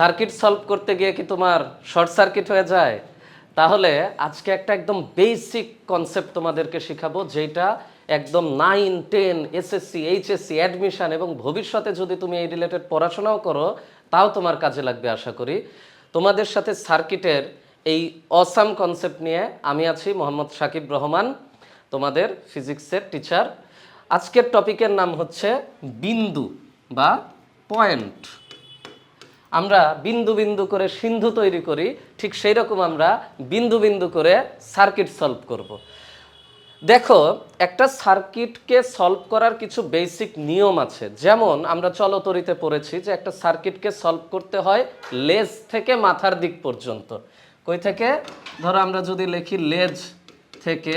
Circuit solve করতে গিয়ে কি তোমার শর্ট সার্কিট হয়ে যায়? তাহলে আজকে একটা একদম বেসিক কনসেপ্ট তোমাদেরকে শেখাবো যেটা একদম nine ten SSC HSC admission এবং ভবিষ্যতে যদি তুমি এই রিলেটেড পড়াশোনাও করো, তাও তোমার কাজে লাগবে আশা করি। তোমাদের সাথে সার্কিটের এই অসাম কনসেপ্ট নিয়ে আমি আছি মোহাম্মদ সাকিব রহমান, তোমাদের ফিজিক্সের টিচার আজকের টপিকের নাম হচ্ছে বিন্দু বা পয়েন্ট আমরা বিন্দু বিন্দু করে সিন্ধু তৈরি করি, ঠিক সেই রকম আমরা বিন্দু বিন্দু করে সার্কিট সলভ করব। দেখো, একটা সার্কিটকে সলভ করার কিছু বেসিক নিয়ম আছে। যেমন, আমরা চলতরিতে পড়েছি যে একটা সার্কিটকে সলভ করতে হয় লেজ থেকে মাথার দিক পর্যন্ত। কই থেকে? ধরো আমরা যদি লিখি লেজ থেকে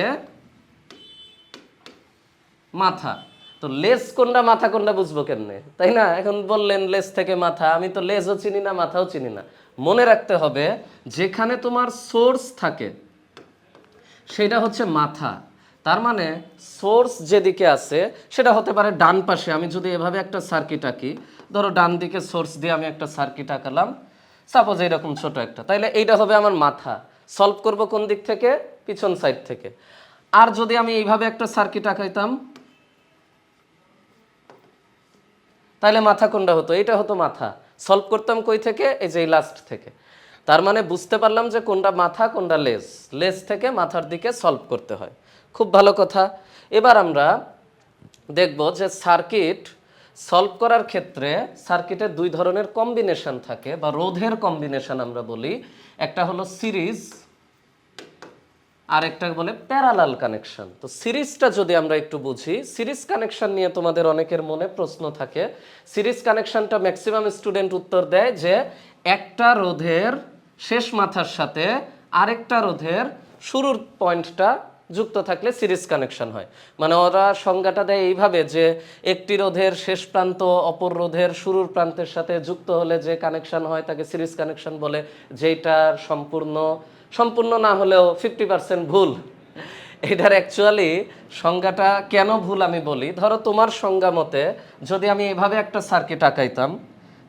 মাথা। তো লেজ কোনটা, মাথা কোনটা বুঝব কেমনে? তাই না? এখন বললেন লেজ থেকে মাথা, আমি তো লেজও চিনি না, মাথাও চিনি না। মনে রাখতে হবে, যেখানে তোমার সোর্স থাকে, সেটা হচ্ছে মাথা। তার মানে সোর্স যেদিকে আছে, সেটা হতে পারে ডান পাশে। আমি যদি এভাবে একটা সার্কিট আঁকি, ধরো ডান দিকে সোর্স দিয়ে আমি একটা সার্কিট আঁকালাম সাপোজ এইরকম ছোট একটা, তাইলে এইটা হবে আমার মাথা। সলভ করব কোন দিক থেকে? পিছন সাইড থেকে। আর যদি আমি এইভাবে একটা সার্কিট আঁকাইতাম তাহলে মাথা কোনটা হতো? এটা হতো মাথা। সলভ করতাম কই থেকে? এই যে লাস্ট থেকে। তার মানে বুঝতে পারলাম যে কোনটা মাথা, কোনটা লেস লেস থেকে মাথার দিকে সলভ করতে হয়। খুব ভালো কথা। এবার আমরা দেখব যে সার্কিট সলভ করার ক্ষেত্রে সার্কিটে দুই ধরনের কম্বিনেশন থাকে, বা রোধের কম্বিনেশন আমরা বলি। একটা হলো সিরিজ আর একটা বলে প্যারালাল কানেকশন তো সিরিজটা যদি আমরা একটু বুঝি, সিরিজ কানেকশন নিয়ে তোমাদের অনেকের মনে প্রশ্ন থাকে। সিরিজ কানেকশনটা ম্যাক্সিমাম স্টুডেন্ট উত্তর দেয় যে, একটা রোধের শেষ মাথার সাথে আরেকটা রোধের শুরুর পয়েন্টটা যুক্ত থাকলে সিরিজ কানেকশন হয়। মানে ওরা সংজ্ঞাটা দেয় এইভাবে যে একটি রোধের শেষ প্রান্ত, অপর রোধের শুরুর প্রান্তের সাথে যুক্ত হলে যে কানেকশন হয় তাকে সিরিজ কানেকশন বলে যেটার সম্পূর্ণ সম্পূর্ণ না হলেও ফিফটি পার্সেন্ট ভুল। এটার অ্যাকচুয়ালি সংজ্ঞাটা কেন ভুল আমি বলি? ধরো তোমার সংজ্ঞা মতে যদি আমি এভাবে একটা সার্কিট আঁকাইতাম,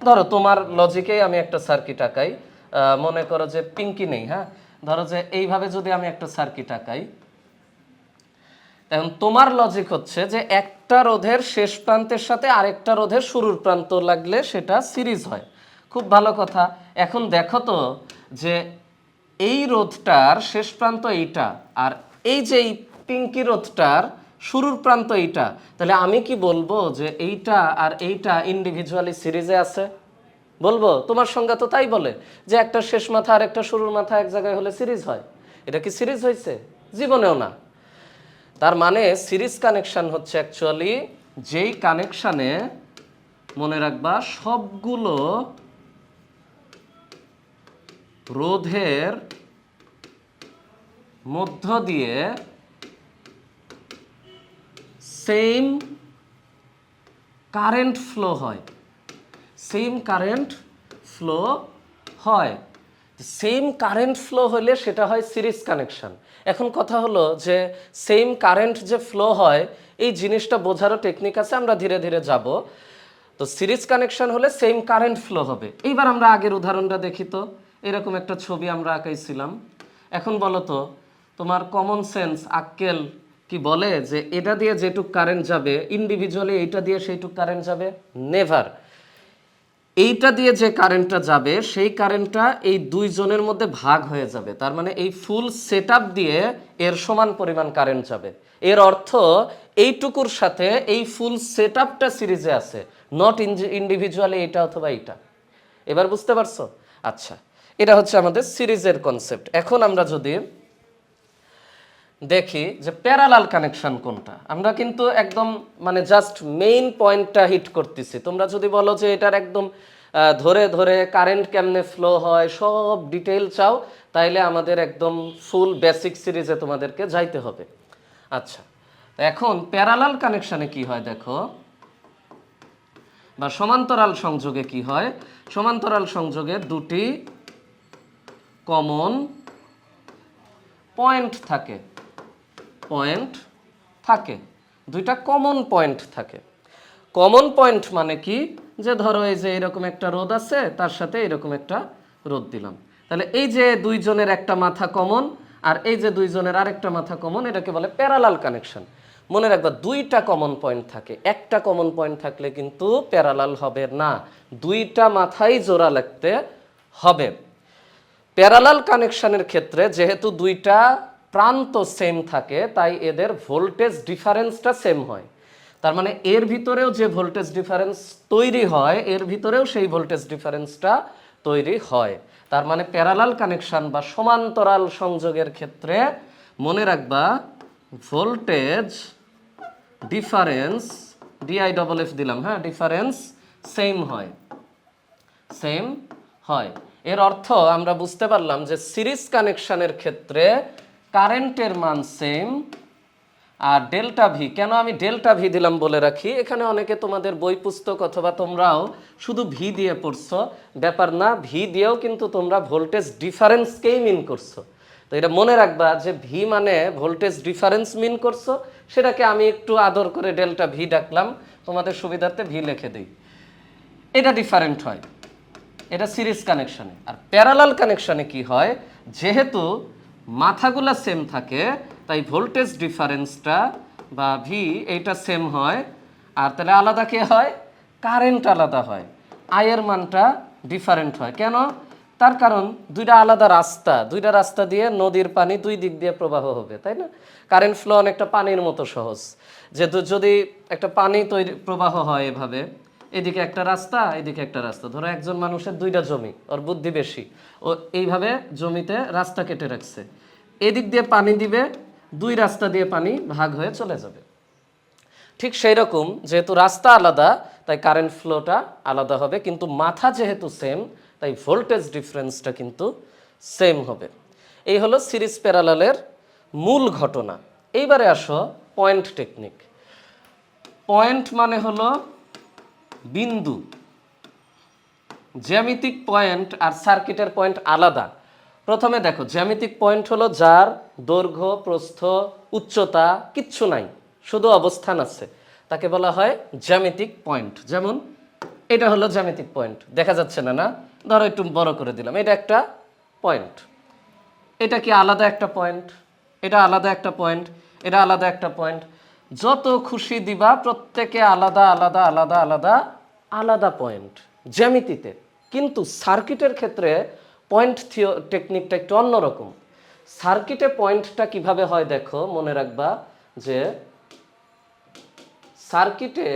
ধরো তোমার লজিকেই আমি একটা সার্কিট আঁকাই মনে করো যে পিঙ্কি নেই হ্যাঁ? ধরো যে এইভাবে যদি আমি একটা সার্কিট আঁকাই এখন তোমার লজিক হচ্ছে যে একটা রোধের শেষ প্রান্তের সাথে আরেকটা রোধের শুরুর প্রান্ত লাগলে সেটা সিরিজ হয়। খুব ভালো কথা। এখন দেখো তো যে এই রোধটার শেষ প্রান্ত এইটা আর এই যে এই পিঙ্কি রোধটার শুরুর প্রান্ত এইটা, তাহলে আমি কি বলব যে এইটা আর এইটা ইন্ডিভিজুয়ালি সিরিজে আছে? বলব? তোমার সংজ্ঞা তো তাই বলে যে একটা শেষ মাথা আর একটা শুরুর মাথা এক জায়গায় হলে সিরিজ হয়। এটা কি সিরিজ হয়েছে জীবনেও না। তার মানে সিরিজ কানেকশন হচ্ছে অ্যাকচুয়ালি যেই কানেকশানে মনে রাখবা সবগুলো রোধের মধ্য দিয়ে সেম কারেন্ট ফ্লো হয়। সেম কারেন্ট ফ্লো হয়। সেম কারেন্ট ফ্লো হলে সেটা হয় সিরিজ কানেকশন। এখন কথা হলো যে সেম কারেন্ট যে ফ্লো হয়, এই জিনিসটা বোঝারও টেকনিক আছে, আমরা ধীরে ধীরে যাব। তো সিরিজ কানেকশন হলে সেম কারেন্ট ফ্লো হবে। এইবার আমরা আগের উদাহরণটা দেখি তো। এরকম একটা ছবি আমরা আঁকাইছিলাম। এখন বলো তো, তোমার কমন সেন্স আক্কেল কি বলে যে এটা দিয়ে যেটুক কারেন্ট যাবে ইন্ডিভিজুয়ালি এইটা দিয়ে সেইটুক কারেন্ট যাবে? নেভার এইটা দিয়ে যে কারেন্টটা যাবে, সেই কারেন্টটা এই দুইজনের মধ্যে ভাগ হয়ে যাবে। তার মানে এই ফুল সেট দিয়ে এর সমান পরিমাণ কারেন্ট যাবে। এর অর্থ এইটুকুর সাথে এই ফুল সেট সিরিজে আছে নট ইন্ডিভিজুয়ালি এইটা অথবা এইটা। এবার বুঝতে পারছ? আচ্ছা এটা হচ্ছে আমাদের সিরিজের কনসেপ্ট এখন আমরা যদি দেখি যে প্যারালাল কানেকশন কোনটা। আমরা কিন্তু একদম মানে জাস্ট মেইন পয়েন্টটা হিট করতেছি। তোমরা যদি বলো যে এটার একদম ধরে ধরে কারেন্ট কেমনে ফ্লো হয়, সব ডিটেল চাও, তাইলে আমাদের একদম ফুল বেসিক সিরিজে তোমাদেরকে যাইতে হবে। আচ্ছা এখন প্যারালাল কানেকশনে কি হয় দেখো? বা সমান্তরাল সংযোগে কি হয়? সমান্তরাল সংযোগে দুটি কমন পয়েন্ট থাকে। পয়েন্ট থাকে। দুইটা কমন পয়েন্ট থাকে। কমন পয়েন্ট মানে কি? যে ধরো এই যে এরকম একটা রোদ আছে, তার সাথে এরকম একটা রোদ দিলাম। তাহলে এই যে দুইজনের একটা মাথা কমন আর এই যে দুইজনের আরেকটা মাথা কমন এটাকে বলে প্যারালাল কানেকশন মনে রাখবা, দুইটা কমন পয়েন্ট থাকে। একটা কমন পয়েন্ট থাকলে কিন্তু প্যারালাল হবে না। দুইটা মাথাই জোড়া লাগতে হবে। প্যারালাল কানেকশনের ক্ষেত্রে যেহেতু দুইটা প্রান্ত সেম থাকে, তাই এদের ভোল্টেজ ডিফারেন্সটা সেম হয়। তার মানে এর ভিতরেও যে ভোল্টেজ ডিফারেন্স তৈরি হয়, এর ভিতরেও সেই ভোল্টেজ ডিফারেন্সটা তৈরি হয়। তার মানে প্যারালাল কানেকশান বা সমান্তরাল সংযোগের ক্ষেত্রে মনে রাখবা voltage difference D I double F দিলাম হ্যাঁ? ডিফারেন্স সেম হয়। সেম হয়। এর অর্থ আমরা বুঝতে পারলাম যে সিরিজ কানেকশানের ক্ষেত্রে কারেন্টের মান সেম আর ডেল্টা ভি কেন আমি ডেল্টা ভি দিলাম বলে রাখি? এখানে অনেকে তোমাদের বই পুস্তক অথবা তোমরাও শুধু ভি দিয়ে পড়ছো। ব্যাপার না ভি দিয়েও কিন্তু তোমরা ভোল্টেজ ডিফারেন্সকেই মিন করছ। তো এটা মনে রাখবা যে ভি মানে ভোল্টেজ ডিফারেন্স মিন করছ। সেটাকে আমি একটু আদর করে ডেল্টা ভি ডাকলাম। তোমাদের সুবিধার্থে ভি লিখে দিই। এটা ডিফারেন্ট হয়। এটা সিরিজ কানেকশানে আর প্যারালাল কানেকশানে কি হয়? যেহেতু মাথাগুলা সেম থাকে, তাই ভোল্টেজ ডিফারেন্সটা বা ভি এইটা সেম হয়। আর তাহলে আলাদা কে হয়? কারেন্ট আলাদা হয়। আয়ের মানটা ডিফারেন্ট হয়। কেন? তার কারণ দুইটা আলাদা রাস্তা। দুইটা রাস্তা দিয়ে নদীর পানি দুই দিক দিয়ে প্রবাহ হবে, তাই না? কারেন্ট ফ্লো অনেকটা পানির মতো সহজ। যেহেতু যদি একটা পানি তৈরি, প্রবাহ হয় এভাবে, এদিকে একটা রাস্তা, এদিকে একটা রাস্তা। ধরো একজন মানুষের দুইটা জমি, ওর বুদ্ধি বেশি। ও এইভাবে জমিতে রাস্তা কেটে রাখছে। এদিক দিয়ে পানি দিবে, দুই রাস্তা দিয়ে পানি ভাগ হয়ে চলে যাবে। ঠিক সেই রকম, যেহেতু রাস্তা আলাদা, তাই কারেন্ট ফ্লোটা আলাদা হবে, কিন্তু মাথা যেহেতু সেম তাই ভোল্টেজ ডিফারেন্সটা কিন্তু সেম হবে। এই হলো সিরিজ প্যারালালের মূল ঘটনা। এইবারে আসো পয়েন্ট টেকনিক পয়েন্ট মানে হলো বিন্দু। জ্যামিতিক পয়েন্ট আর সার্কিটের পয়েন্ট আলাদা। প্রথমে দেখো, জ্যামিতিক পয়েন্ট হলো যার, দৈর্ঘ্য, প্রস্থ, উচ্চতা, কিচ্ছু নাই, শুধু অবস্থান আছে। তাকে বলা হয় জ্যামিতিক পয়েন্ট যেমন, এটা হলো জ্যামিতিক পয়েন্ট দেখা যাচ্ছে না না? ধরো একটু বড় করে দিলাম, এটা একটা পয়েন্ট এটা কি আলাদা একটা পয়েন্ট এটা আলাদা একটা পয়েন্ট এটা আলাদা একটা পয়েন্ট যত খুশি দিবা, প্রত্যেকে আলাদা আলাদা আলাদা আলাদা আলাদা পয়েন্ট জ্যামিতিতে। কিন্তু সার্কিটের ক্ষেত্রে পয়েন্ট থিও, টেকনিকটা একটু অন্যরকম। সার্কিটে পয়েন্টটা কীভাবে হয় দেখো, মনে রাখবা যে সার্কিটে,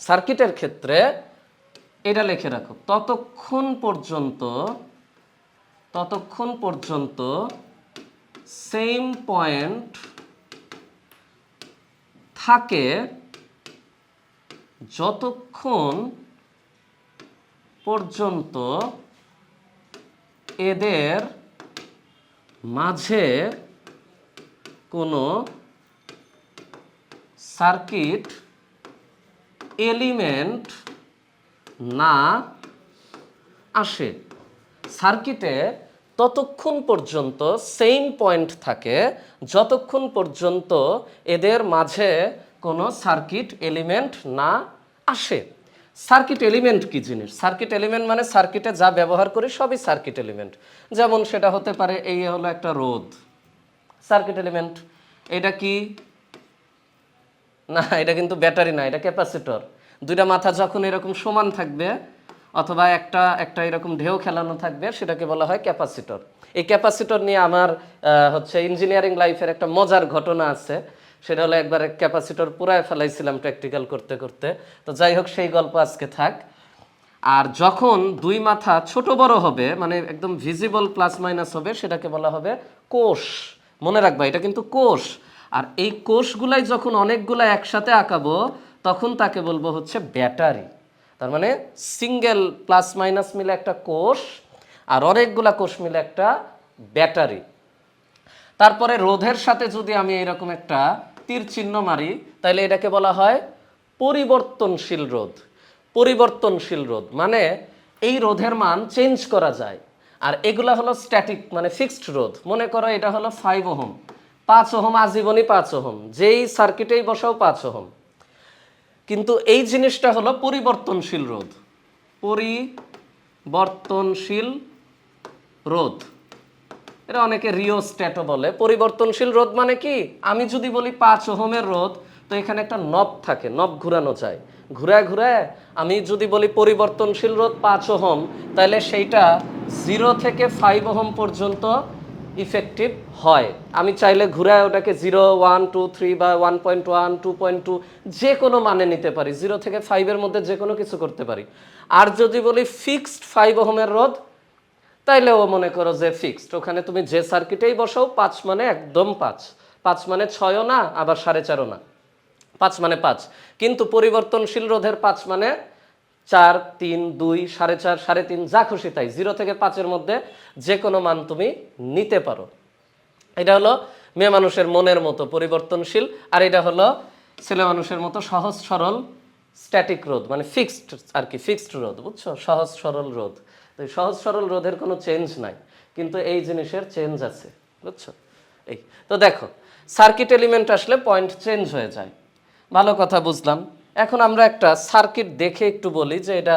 সার্কিটের ক্ষেত্রে এটা লিখে রাখো, ততক্ষণ পর্যন্ত ততক্ষণ পর্যন্ত সেম পয়েন্ট থাকে যতক্ষণ পর্যন্ত এদের মাঝে কোনো সার্কিট এলিমেন্ট না আসে। সার্কিটে ততক্ষণ পর্যন্ত সেম পয়েন্ট থাকে, যতক্ষণ পর্যন্ত এদের মাঝে কোনো সার্কিট এলিমেন্ট না আসে। সার্কিট এলিমেন্ট কি জিনিস? সার্কিট এলিমেন্ট মানে সার্কিটে যা ব্যবহার করি সবই সার্কিট এলিমেন্ট। যেমন সেটা হতে পারে এই হলো একটা রোদ সার্কিট এলিমেন্ট, এটা কি? না, এটা কিন্তু ব্যাটারি না, এটা ক্যাপাসিটর। দুইটা মাথা যখন এরকম সমান থাকবে, অথবা একটা একটা এরকম ঢেউ খেলানো থাকবে, সেটাকে বলা হয় ক্যাপাসিটর। এই ক্যাপাসিটর নিয়ে আমার হচ্ছে ইঞ্জিনিয়ারিং লাইফের একটা মজার ঘটনা আছে। সেটা হলো একবার ক্যাপাসিটর পুরায় ফেলাইছিলাম প্র্যাকটিক্যাল করতে করতে। তো যাই হোক, সেই গল্প আজকে থাক। আর যখন দুই মাথা ছোট বড় হবে মানে একদম ভিজিবল প্লাস মাইনাস হবে, সেটাকে বলা হবে কোষ। মনে রাখবা, এটা কিন্তু কোষ। আর এই কোষগুলাই যখন অনেকগুলা একসাথে আঁকাবো, তখন তাকে বলব হচ্ছে ব্যাটারি। তার মানে সিঙ্গেল প্লাস মাইনাস মিলে একটা কোষ, আর অনেকগুলা কোষ মিলে একটা ব্যাটারি। তারপরে রোধের সাথে যদি আমি এরকম একটা তীর চিহ্ন মারি তাহলে এটাকে বলা হয় পরিবর্তনশীল রোধ। পরিবর্তনশীল রোধ মানে এই রোধের মান চেঞ্জ করা যায়। আর এগুলা হলো স্ট্যাটিক মানে ফিক্সড রোধ। মনে করো এটা হলো ফাইভ ওহম। পাঁচ ওহম আজীবনই পাঁচ ওহম। যেই সার্কিটেই বসাও পাঁচ ওহম। কিন্তু এই জিনিসটা হলো পরিবর্তনশীল রোধ। পরিবর্তনশীল রোধ। এটা অনেকে রিওস্ট্যাটও বলে। পরিবর্তনশীল রোধ মানে কি? আমি যদি বলি পাঁচ ওহমের রোধ, তো এখানে একটা নব থাকে, নব ঘুরানো যায়। ঘুরায় ঘুরায় আমি যদি বলি পরিবর্তনশীল রোধ পাঁচ ওহম, তাহলে সেইটা জিরো থেকে ফাইভ ওহম পর্যন্ত ইফেক্টিভ হয়। আমি চাইলে ঘুরায় ওটাকে জিরো ওয়ান টু থ্রি বা one point one two point two যে কোনো মানে নিতে পারি। জিরো থেকে ফাইভের মধ্যে যে কোনো কিছু করতে পারি। আর যদি বলি ফিক্সড ফাইভ ওহমের রোধ তাইলে ও মনে করো যে ফিক্সড ওখানে তুমি যে সার্কিটেই বসাও, পাঁচ মানে একদম পাঁচ। পাঁচ মানে ছয়ও না, আবার সাড়ে চারও না। পাঁচ মানে পাঁচ। কিন্তু পরিবর্তনশীল রোধের পাঁচ মানে চার, তিন, দুই, সাড়ে চার, সাড়ে তিন, যা খুশি তাই। জিরো থেকে পাঁচের মধ্যে যে কোনো মান তুমি নিতে পারো। এটা হলো মেয়ে মানুষের মনের মতো পরিবর্তনশীল, আর এটা হলো ছেলে মানুষের মতো সহজ সরল স্ট্যাটিক রোধ মানে ফিক্সড আর কি ফিক্সড রোধ, বুঝছ? সহজ সরল রোধ। তো সহজ সরল রোধের কোনো চেঞ্জ নাই, কিন্তু এই জিনিসের চেঞ্জ আছে, বুঝছ? এই, তো দেখো সার্কিট এলিমেন্ট আসলে পয়েন্ট চেঞ্জ হয়ে যায়। ভালো কথা বুঝলাম। এখন আমরা একটা সার্কিট দেখে একটু বলি যে এটা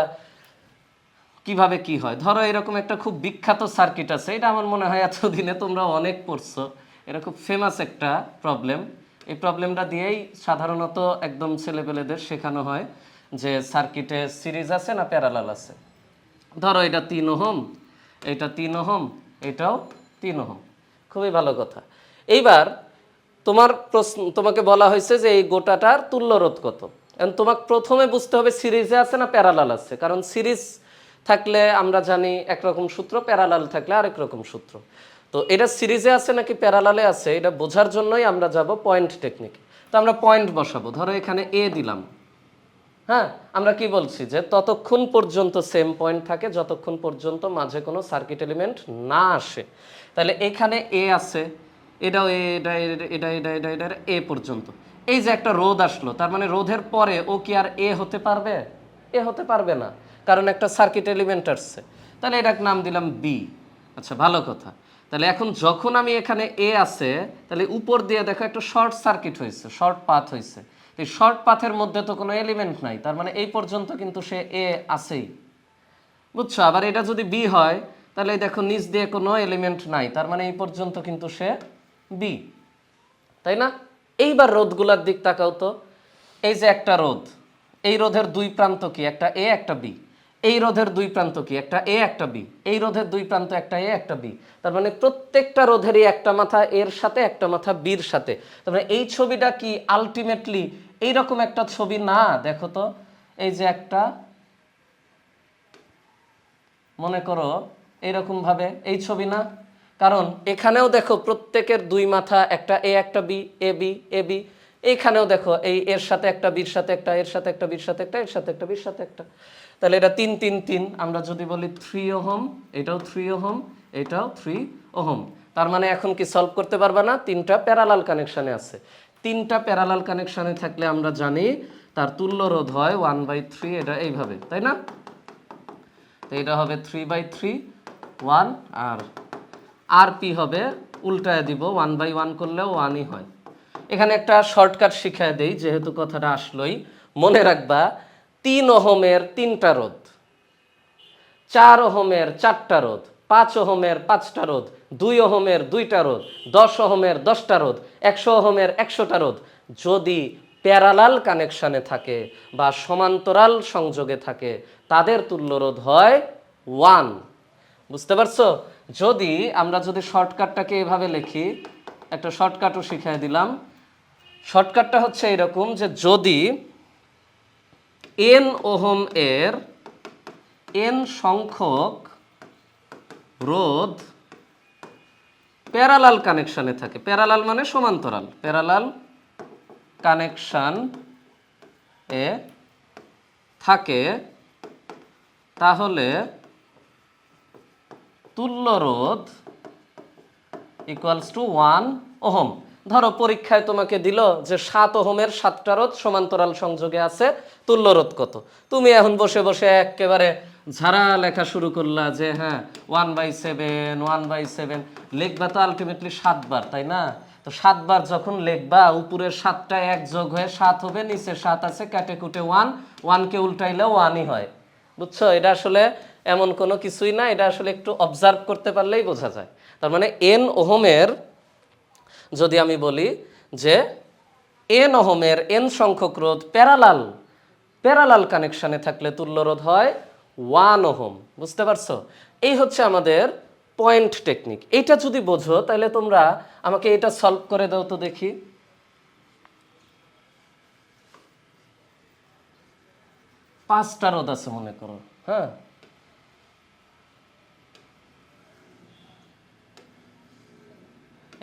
কীভাবে কি হয়। ধরো এরকম একটা খুব বিখ্যাত সার্কিট আছে, এটা আমার মনে হয় এতদিনে তোমরা অনেক পড়ছো। এটা খুব ফেমাস একটা প্রবলেম এই প্রবলেমটা দিয়েই সাধারণত একদম ছেলেপেলেদের শেখানো হয় যে সার্কিটে সিরিজ আছে না প্যারালাল আছে। ধরো এটা তিন ওহম, এটা তিন ওহম, এটাও তিন ওহম। খুবই ভালো কথা। এইবার তোমার প্রশ্ন, তোমাকে বলা হয়েছে যে এই গোটাটার তুল্য রোধ কত তোমাকে প্রথমে বুঝতে হবে সিরিজে আছে না প্যারালাল আছে? কারণ সিরিজ থাকলে আমরা জানি একরকম সূত্র, প্যারালাল থাকলে আরেক রকম সূত্র। তো এটা সিরিজে আছে নাকি প্যারালালে আছে? এটা বোঝার জন্যই আমরা যাব পয়েন্ট টেকনিক তো আমরা পয়েন্ট বসাবো। ধরো এখানে এ দিলাম। হ্যাঁ আমরা কি বলছি যে ততক্ষণ পর্যন্ত সেম পয়েন্ট থাকে, যতক্ষণ পর্যন্ত মাঝে কোনো সার্কিট এলিমেন্ট না আসে। তাহলে এখানে এ আছে, এটাও এটা এটা এটা এটা এটা এ পর্যন্ত। এই যে একটা রোধ আসলো, তার মানে রোধের পরে ও কি আর এ হতে পারবে? এ হতে পারবে না, কারণ একটা সার্কিট এলিমেন্ট আসছে। তাহলে এটার নাম দিলাম বি আচ্ছা ভালো কথা। তাহলে এখন যখন আমি এখানে এ আছে, তাহলে উপর দিয়ে দেখো একটা শর্ট সার্কিট হয়েছে শর্ট পাথ হয়েছে। এই শর্ট পাথের মধ্যে তো কোনো এলিমেন্ট নাই। তার মানে এই পর্যন্ত কিন্তু সে এ আছেই। বুঝছ? আবার এটা যদি বি হয়, তাহলে দেখো নিচ দিয়ে কোনো এলিমেন্ট নাই। তার মানে এই পর্যন্ত কিন্তু সে বি তাই না? এইবার রোদগুলার দিক তাকাও তো। এই যে একটা রোদ এই রোধের দুই প্রান্ত কি? একটা এ একটা বি এই রোধের দুই প্রান্ত কি? একটা এ একটা বি এই রোধের দুই প্রান্ত একটা এ একটা বি তার মানে প্রত্যেকটা রোধেরই একটা মাথা এর সাথে, একটা মাথা বির সাথে। তার মানে এই ছবিটা কি আলটিমেটলি এইরকম একটা ছবি? না, দেখো তো। এই যে একটা, মনে করো এইরকম ভাবে। এই ছবি না? কারণ এখানেও দেখো প্রত্যেকের দুই মাথা, একটা এ একটা B A B A B এইখানেও দেখো, এই এর সাথে একটা, বির সাথে একটা, এর সাথে একটা, বির সাথে একটা, এর সাথে একটা, বির সাথে একটা। তাহলে এটা তিন তিন তিন। আমরা যদি বলি থ্রি ওহম, এটাও থ্রি ওহম, এটাও থ্রি ওহম। তার মানে এখন কি সলভ করতে পারবে না? তিনটা প্যারালাল কানেকশানে আছে। তিনটা প্যারালাল কানেকশানে থাকলে আমরা জানি তার তুল্য রোধ হয় ওয়ান বাই থ্রি এটা এইভাবে, তাই না? তো এটা হবে থ্রি বাই থ্রি ওয়ান আর আর পি হবে? উল্টায় দিব ওয়ান বাই ওয়ান করলেও ওয়ানই হয়। এখানে একটা শর্টকাট শিখায় দেই, যেহেতু কথাটা আসলোই। মনে রাখবা, তিন ওহমের তিনটা রোধ, চার ওহমের চারটা রোধ, পাঁচ ওহমের পাঁচটা রোধ, দুই ওহমের দুইটা রোধ, দশ ওহমের দশটা রোধ, একশো ওহমের একশোটা রোধ যদি প্যারালাল কানেকশানে থাকে বা সমান্তরাল সংযোগে থাকে, তাদের তুল্য রোধ হয় ওয়ান বুঝতে পারছ? যদি আমরা যদি শর্টকাটটাকে এভাবে লিখি, একটা শর্টকাটও শিখিয়ে দিলাম। শর্টকাটটা হচ্ছে এরকম যে যদি এন ওহম এর এন সংখ্যক রোধ প্যারালাল কানেকশানে থাকে। প্যারালাল মানে সমান্তরাল। প্যারালাল কানেকশান এ থাকে, তাহলে তুল্য রোধ ইকুয়ালস টু ওয়ান ওহম। ধরো, পরীক্ষায় তোমাকে দিল যে সাত ওহমের সাতটা রোধ সমান্তরাল সংযোগে আছে, তুল্য রোধ কত? তুমি এখন বসে বসে একেবারে ঝাড়া লেখা শুরু করলা যে হ্যাঁ one by seven one by seven লিখবা তো আলটিমেটলি সাতবার, তাই না? তো সাতবার যখন লিখবা, উপরের সাতটা এক যোগ হয়ে সাত হবে, নিচে সাত আছে কাটে কুটে ওয়ান ওয়ানকে উল্টাইলে ওয়ানই হয়। বুঝছ? এটা আসলে এমন কোনো কিছুই না, এটা আসলে একটু অবজার্ভ করতে পারলেই বোঝা যায়। তার মানে এন ওহমের যদি আমি বলি যে এন ওহমের এন সংখ্যক রোধ প্যারালাল প্যারালাল কানেকশানে থাকলে তুল্য রোধ হয় ওয়ান ওহম বুঝতে পারছ? এই হচ্ছে আমাদের পয়েন্ট টেকনিক। এইটা যদি বোঝো, তাহলে তোমরা আমাকে এটা সলভ করে দাও তো দেখি। পাঁচটা রোধ আছে মনে করো হ্যাঁ?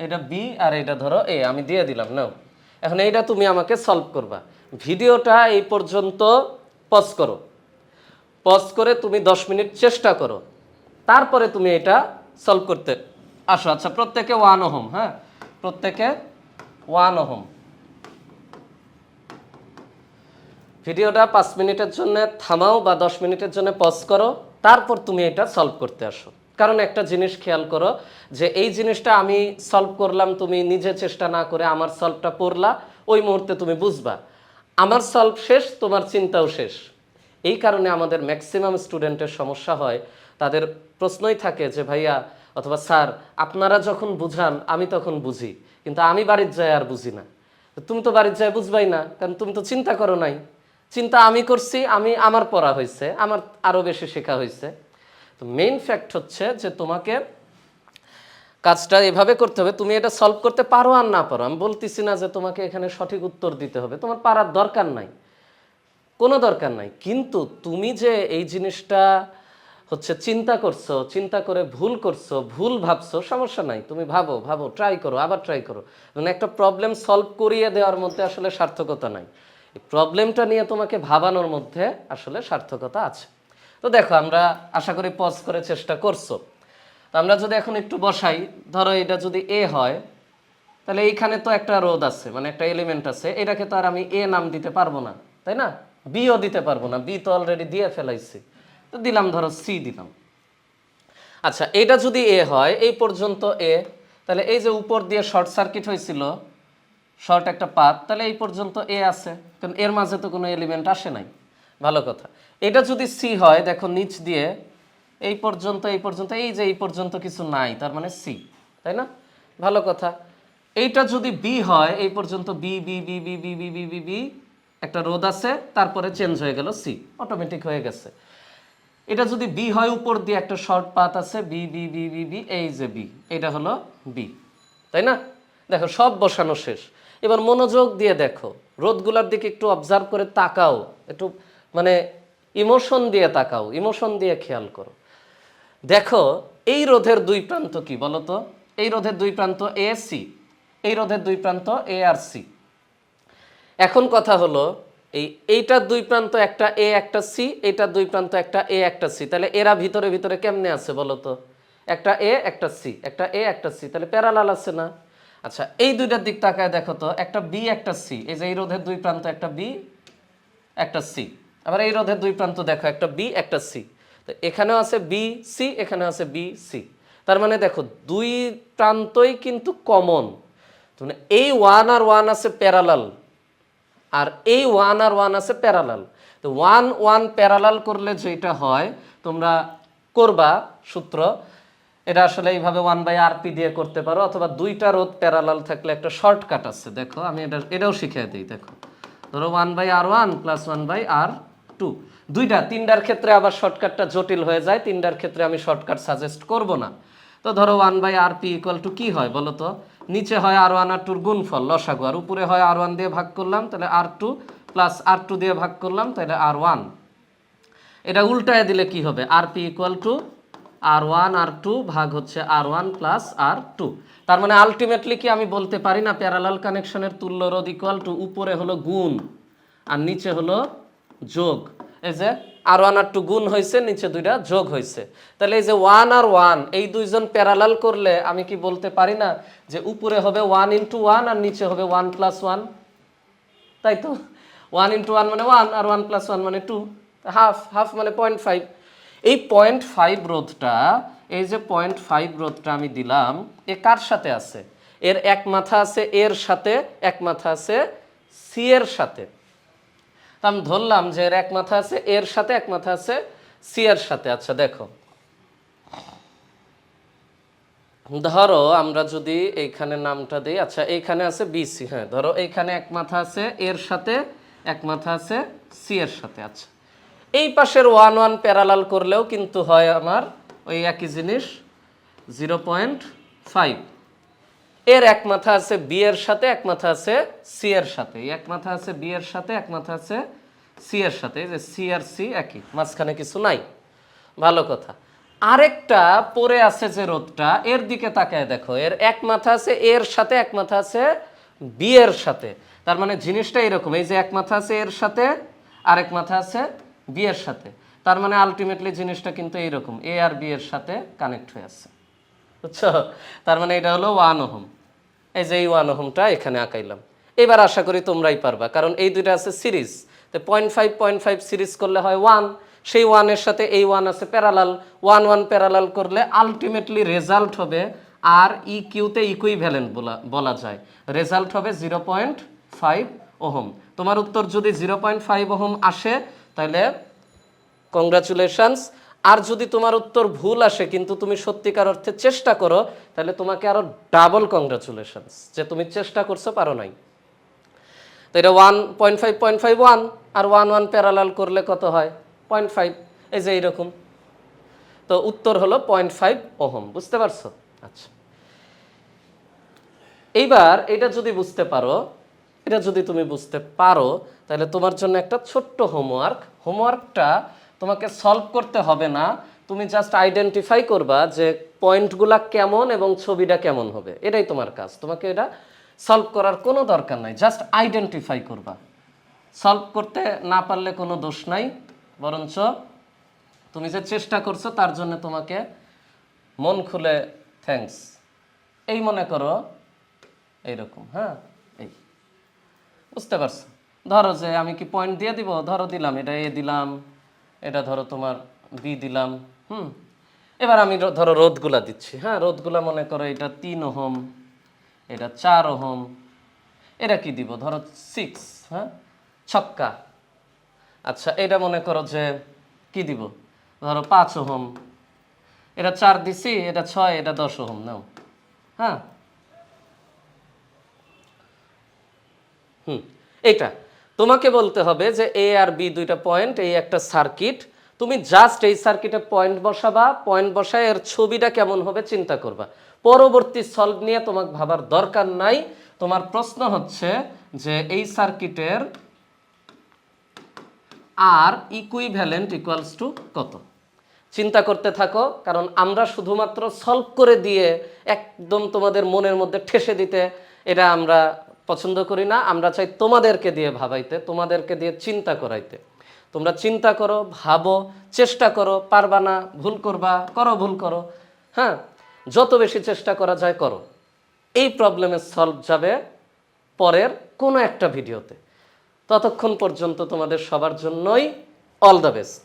এটা বি আর এটা ধরো এ আমি দিয়ে দিলাম, নাও। এখন এইটা তুমি আমাকে সলভ করবা। ভিডিওটা এই পর্যন্ত পজ করো। পজ করে তুমি দশ মিনিট চেষ্টা করো। তারপরে তুমি এটা সলভ করতে আসো। আচ্ছা প্রত্যেকে ওয়ান ওহম হ্যাঁ? প্রত্যেকে ওয়ান ওহম ভিডিওটা পাঁচ মিনিটের জন্য থামাও বা দশ মিনিটের জন্য পজ করো। তারপর তুমি এটা সলভ করতে আসো। কারণ একটা জিনিস খেয়াল করো যে এই জিনিসটা আমি সলভ করলাম, তুমি নিজে চেষ্টা না করে আমার সলভটা পড়লা, ওই মুহূর্তে তুমি বুঝবা। আমার সলভ শেষ, তোমার চিন্তাও শেষ। এই কারণে আমাদের ম্যাক্সিমাম স্টুডেন্টের সমস্যা হয়। তাদের প্রশ্নই থাকে যে, ভাইয়া অথবা স্যার, আপনারা যখন বুঝান, আমি তখন বুঝি। কিন্তু আমি বাড়ির যাই আর বুঝি না। তুমি তো বাড়ির যায় বুঝবাই না, কারণ তুমি তো চিন্তা করো নাই। চিন্তা আমি করছি, আমি, আমার পড়া হয়েছে, আমার আরও বেশি শেখা হয়েছে। তো মেইন ফ্যাক্ট হচ্ছে যে তোমাকে কাজটা এভাবে করতে হবে, তুমি এটা সলভ করতে পারো আর না পারো। আমি বলতেছি না যে তোমাকে এখানে সঠিক উত্তর দিতে হবে, তোমার পারার দরকার নাই। কোনো দরকার নাই। কিন্তু তুমি যে এই জিনিসটা হচ্ছে চিন্তা করছ, চিন্তা করে ভুল করছ, ভুল ভাবছ, সমস্যা নাই। তুমি ভাবো ভাবো ট্রাই করো, আবার ট্রাই করো। মানে একটা প্রবলেম সলভ করিয়ে দেওয়ার মধ্যে আসলে সার্থকতা নাই। প্রবলেমটা নিয়ে তোমাকে ভাবানোর মধ্যে আসলে সার্থকতা আছে। তো দেখো, আমরা আশা করি পজ করে চেষ্টা করছ। তো আমরা যদি এখন একটু বসাই, ধরো এটা যদি এ হয়, তাহলে এইখানে তো একটা রোদ আছে মানে একটা এলিমেন্ট আছে, এটাকে তো আর আমি এ নাম দিতে পারব না, তাই না? বিও দিতে পারব না বি তো অলরেডি দিয়ে ফেলাইছি। তো দিলাম, ধরো সি দিলাম। আচ্ছা এটা যদি এ হয়, এই পর্যন্ত এ তাহলে এই যে উপর দিয়ে শর্ট সার্কিট হয়েছিল শর্ট একটা পাত তাহলে এই পর্যন্ত এ আছে, কারণ এর মাঝে তো কোনো এলিমেন্ট আসে নাই। ভালো কথা। এটা যদি সি হয় দেখো নিচ দিয়ে এই পর্যন্ত এই পর্যন্ত এই যে এই পর্যন্ত কিছু নাই তার মানে সি তাই না ভালো কথা এইটা যদি বি হয় এই পর্যন্ত B B B B B B B B B একটা রোদ আছে তারপরে চেঞ্জ হয়ে গেল সি অটোমেটিক হয়ে গেছে এটা যদি বি হয় উপর দিয়ে একটা শর্ট পাত আছে B B B B B এই যে বি এটা হলো বি তাই না দেখো সব বসানো শেষ এবার মনোযোগ দিয়ে দেখো রোদগুলার দিকে একটু অবজার্ভ করে তাকাও একটু মানে ইমোশন দিয়ে তাকাও, ইমোশন দিয়ে খেয়াল করো। দেখো, এই রোধের দুই প্রান্ত কি বলতো? এই রোধের দুই প্রান্ত এ সি এই রোধের দুই প্রান্ত এ আর সি এখন কথা হলো, এই এইটার দুই প্রান্ত একটা এ একটা সি এইটার দুই প্রান্ত একটা এ একটা সি তাহলে এরা ভিতরে ভিতরে কেমনে আছে বলো তো একটা এ একটা সি একটা এ একটা সি তাহলে প্যারালাল আছে না? আচ্ছা এই দুইটার দিক তাকায় দেখো তো, একটা বি একটা সি এই যে এই রোধের দুই প্রান্ত একটা বি একটা সি আবার এই রোধের দুই প্রান্ত দেখো, একটা বি একটা সি তো এখানেও আছে বি সি এখানে আছে বি সি তার মানে দেখো, দুই প্রান্তই কিন্তু কমন মানে এই ওয়ান আর ওয়ান আছে প্যারালাল আর এই ওয়ান আর ওয়ান আছে প্যারালাল তো ওয়ান ওয়ান প্যারালাল করলে যেটা হয়, তোমরা করবা সূত্র, এটা আসলে এইভাবে ওয়ান বাই আর পি দিয়ে করতে পারো, অথবা দুইটা রোধ প্যারালাল থাকলে একটা শর্টকাট আছে। দেখো, আমি এটা, এটাও শিখিয়ে দিই, দেখো। ধরো one by R one plus one by R two দুইটা, তিনটার ক্ষেত্রে আবার শর্টকাটটা জটিল হয়ে যায়, তিনটার ক্ষেত্রে আমি শর্টকাট সাজেস্ট করব না। তো ধরো one by R P equal to কী হয় বলো তো? নিচে হয় আর ওয়ান আর টুর গুণফল, লসাগু। আর উপরে হয় আর ওয়ান দিয়ে ভাগ করলাম, তাহলে R two plus R two দিয়ে ভাগ করলাম, তাহলে আর ওয়ান এটা উল্টায় দিলে কি হবে? R P equal to R one R two ভাগ হচ্ছে R one plus R two তার মানে আলটিমেটলি কি আমি বলতে পারি না প্যারালাল কানেকশনের তুল্য রোধ ইকুয়াল টু উপরে হলো গুণ, আর নিচে হলো যোগ। এই যে আর ওয়ান আর টু গুণ হয়েছে, নিচে দুইটা যোগ হয়েছে। তাহলে এই যে ওয়ান আর ওয়ান এই দুইজন প্যারালাল করলে আমি কি বলতে পারি না যে উপরে হবে ওয়ান ইন্টু ওয়ান আর নিচে হবে ওয়ান প্লাস ওয়ান তাই তো? ওয়ান ইন্টু ওয়ান মানে ওয়ান আর ওয়ান প্লাস ওয়ান মানে টু হাফ হাফ মানে পয়েন্ট ফাইভ এই পয়েন্ট ফাইভ রোধটা, এই যে পয়েন্ট ফাইভ রোধটা আমি দিলাম, এ কার সাথে আছে? এর এক মাথা আছে, এর সাথে, এক মাথা আছে সি এর সাথে। তা আমি ধরলাম যে এর এক মাথা আছে, এর সাথে এক মাথা আছে, সি এর সাথে। আচ্ছা দেখো। ধরো, আমরা যদি এইখানে নামটা দিই আচ্ছা এইখানে আছে বিসি হ্যাঁ ধরো এইখানে এক মাথা আছে, এর সাথে এক মাথা আছে, সি এর সাথে আচ্ছা। এই পাশের ওয়ান ওয়ান প্যারালাল করলেও কিন্তু হয় আমার ওই একই জিনিস, জিরো পয়েন্ট ফাইভ। এর এক মাথা আছে বি এর সাথে, এক মাথা আছে সি এর সাথে। এক মাথা আছে বি এর সাথে, এক মাথা আছে সি এর সাথে। এই যে সি আর সি একই, মাঝখানে কিছু নাই। ভালো কথা। আরেকটা পরে আছে যে রোদটা এর দিকে তাকায় দেখো, এর এক মাথা আছে এর সাথে, এক মাথা আছে বি এর সাথে। তার মানে জিনিসটা এরকম, এই যে এক মাথা আছে এর সাথে, আরেক মাথা আছে বি এর সাথে। তার মানে আলটিমেটলি জিনিসটা কিন্তু এইরকম, এ আর বি এর সাথে কানেক্ট হয়ে আছে। বুঝছ? তার মানে এটা হলো ওয়ান ওহম। এই যে এই ওয়ান ওহমটা এখানে আঁকাইলাম। এবার আশা করি তোমরাই পারবা, কারণ এই দুইটা আছে সিরিজ। তো point five point five series করলে হয় ওয়ান সেই ওয়ানের সাথে এই ওয়ান আছে প্যারালাল ওয়ান ওয়ান প্যারালাল করলে আলটিমেটলি রেজাল্ট হবে আর ই কিউতে ইকুই ভ্যালেন্ট বলা বলা যায়। রেজাল্ট হবে জিরো পয়েন্ট ফাইভ ওহম। তোমার উত্তর যদি জিরো পয়েন্ট ফাইভ ওহম আসে, তাহলে কংগ্রাচুলেশনস আর যদি তোমার উত্তর ভুল আসে, কিন্তু তুমি সত্যিকার অর্থে চেষ্টা করো, তাহলে তোমাকে আরও ডাবল কংগ্রাচুলেশনস যে তুমি চেষ্টা করছ, পারো নাই। তো এটা one point five point five one আর ওয়ান ওয়ান প্যারালাল করলে কত হয়? পয়েন্ট ফাইভ এই যে এইরকম। তো উত্তর হলো পয়েন্ট ফাইভ ওহম, বুঝতে পারছ? আচ্ছা। এইবার এটা যদি বুঝতে পারো, এটা যদি তুমি বুঝতে পারো, তাহলে তোমার জন্য একটা ছোট্ট হোমওয়ার্ক হোমওয়ার্কটা তোমাকে সলভ করতে হবে না। তুমি জাস্ট আইডেন্টিফাই করবা যে পয়েন্টগুলা কেমন এবং ছবিটা কেমন হবে। এটাই তোমার কাজ। তোমাকে এটা সলভ করার কোনো দরকার নাই। জাস্ট আইডেন্টিফাই করবা। সলভ করতে না পারলে কোনো দোষ নাই। বরঞ্চ তুমি যে চেষ্টা করছ তার জন্য তোমাকে মন খুলে থ্যাঙ্কস এই মনে করো এইরকম হ্যাঁ? এই। বুঝতে পারছ? ধরো যে আমি কি পয়েন্ট দিয়ে দিব? ধরো দিলাম। এটা এ দিলাম। এটা ধরো তোমার বি দিলাম, হুম? এবার আমি ধরো রোদগুলা দিচ্ছি হ্যাঁ? রোদগুলা মনে করো এটা তিন ওহম, এটা চার ওহম, এটা কি দিব? ধরো সিক্স হ্যাঁ? ছক্কা। আচ্ছা এটা মনে করো যে কি দিব? ধরো পাঁচ ওহম। এটা চার দিছি, এটা ছয়, এটা দশ ওহম, নাও। হ্যাঁ? হুম এটা তোমাকে বলতে হবে যে এ আর বি দুইটা পয়েন্ট এই একটা সার্কিট তুমি জাস্ট এই সার্কিটে পয়েন্ট বসাবা পয়েন্ট বসায় এর ছবিটা কেমন হবে চিন্তা করবা। পরবর্তী সলভ নিয়ে তোমাকে ভাবার দরকার নাই। তোমার প্রশ্ন হচ্ছে যে এই সার্কিটের আর ইকুইভ্যালেন্ট ইকুয়ালস টু কত? চিন্তা করতে থাকো, কারণ আমরা শুধুমাত্র সলভ করে দিয়ে একদম তোমাদের মনের মধ্যে ঠেসে দিতে, এটা আমরা পছন্দ করি না, আমরা চাই তোমাদেরকে দিয়ে ভাবাইতে, তোমাদেরকে দিয়ে চিন্তা করাইতে। তোমরা চিন্তা করো, ভাবো, চেষ্টা করো, পারবা না, ভুল করবা, করো ভুল করো হ্যাঁ? যত বেশি চেষ্টা করা যায় করো। এই প্রবলেমের সলভ যাবে পরের কোনো একটা ভিডিওতে ততক্ষণ পর্যন্ত তোমাদের সবার জন্যই অল দ্য বেস্ট